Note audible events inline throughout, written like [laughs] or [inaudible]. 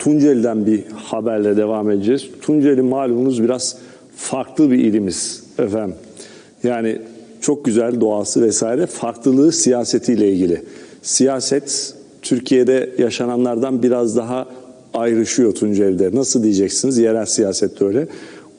Tunceli'den bir haberle devam edeceğiz. Tunceli malumunuz biraz farklı bir ilimiz efendim. Yani çok güzel doğası vesaire farklılığı siyasetiyle ilgili. Siyaset Türkiye'de yaşananlardan biraz daha ayrışıyor Tunceli'de. Nasıl diyeceksiniz? Yerel siyasette öyle.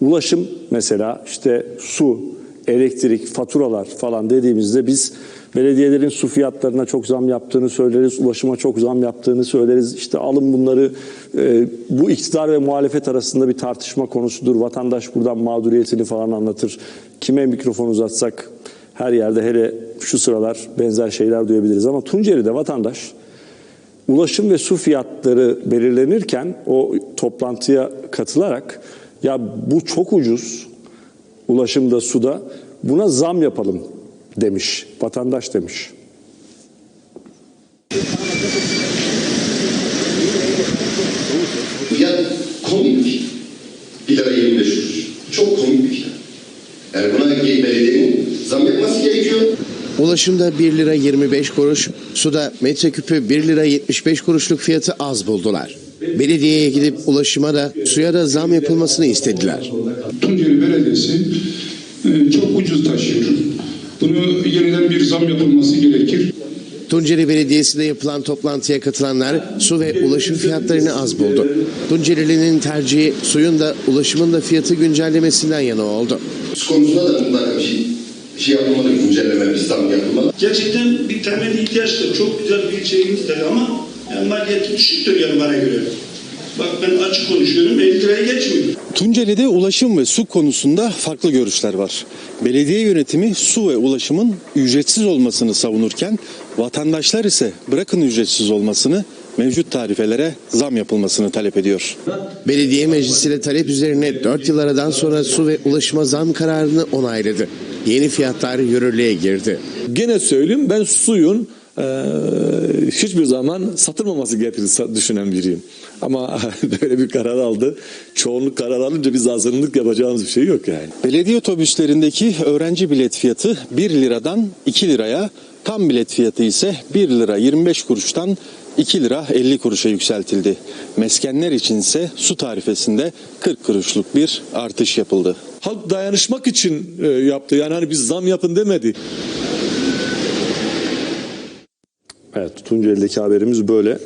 Ulaşım mesela işte su, elektrik, faturalar falan dediğimizde biz belediyelerin su fiyatlarına çok zam yaptığını söyleriz, ulaşıma çok zam yaptığını söyleriz. İşte alın bunları e, bu iktidar ve muhalefet arasında bir tartışma konusudur. Vatandaş buradan mağduriyetini falan anlatır. Kime mikrofon uzatsak her yerde hele şu sıralar benzer şeyler duyabiliriz. Ama Tunceli'de vatandaş ulaşım ve su fiyatları belirlenirken o toplantıya katılarak ya bu çok ucuz ulaşımda suda buna zam yapalım demiş. Vatandaş demiş. Fiyat komik. 1 lira 25 kuruş. Çok komik bir fiyat. Yani buna belediyenin zam yapması gerekiyor. Ulaşımda 1 lira 25 kuruş, suda metreküpü 1 lira 75 kuruşluk fiyatı az buldular. Belediyeye gidip ulaşıma da suya da zam yapılmasını istediler. Tunceli Belediyesi e, çok ucuz taşıyor. Bunu yeniden bir zam yapılması gerekir. Tunceli Belediyesi'nde yapılan toplantıya katılanlar su ve ulaşım fiyatlarını az buldu. Tunceli'nin tercihi suyun da ulaşımın da fiyatı güncellemesinden yana oldu. Su konusunda da mutlaka bir şey, bir şey yapılmalı, güncelleme, bir zam yapılmalı. Gerçekten bir temel ihtiyaçtır. Çok güzel bir şeyimizdir ama yani maliyeti düşüktür yani bana göre. Bak ben açık konuşuyorum 50 liraya geçmiyor. Tunceli'de ulaşım ve su konusunda farklı görüşler var. Belediye yönetimi su ve ulaşımın ücretsiz olmasını savunurken vatandaşlar ise bırakın ücretsiz olmasını mevcut tarifelere zam yapılmasını talep ediyor. Belediye meclisiyle talep üzerine 4 yıl aradan sonra su ve ulaşıma zam kararını onayladı. Yeni fiyatlar yürürlüğe girdi. Gene söyleyeyim ben suyun hiçbir zaman satılmaması gerektiğini düşünen biriyim. Ama [laughs] böyle bir karar aldı. Çoğunluk karar alınca biz azınlık yapacağımız bir şey yok yani. Belediye otobüslerindeki öğrenci bilet fiyatı 1 liradan 2 liraya, tam bilet fiyatı ise 1 lira 25 kuruştan 2 lira 50 kuruşa yükseltildi. Meskenler içinse su tarifesinde 40 kuruşluk bir artış yapıldı. Halk dayanışmak için e, yaptı. Yani hani biz zam yapın demedi. Evet Tunceli'deki haberimiz böyle.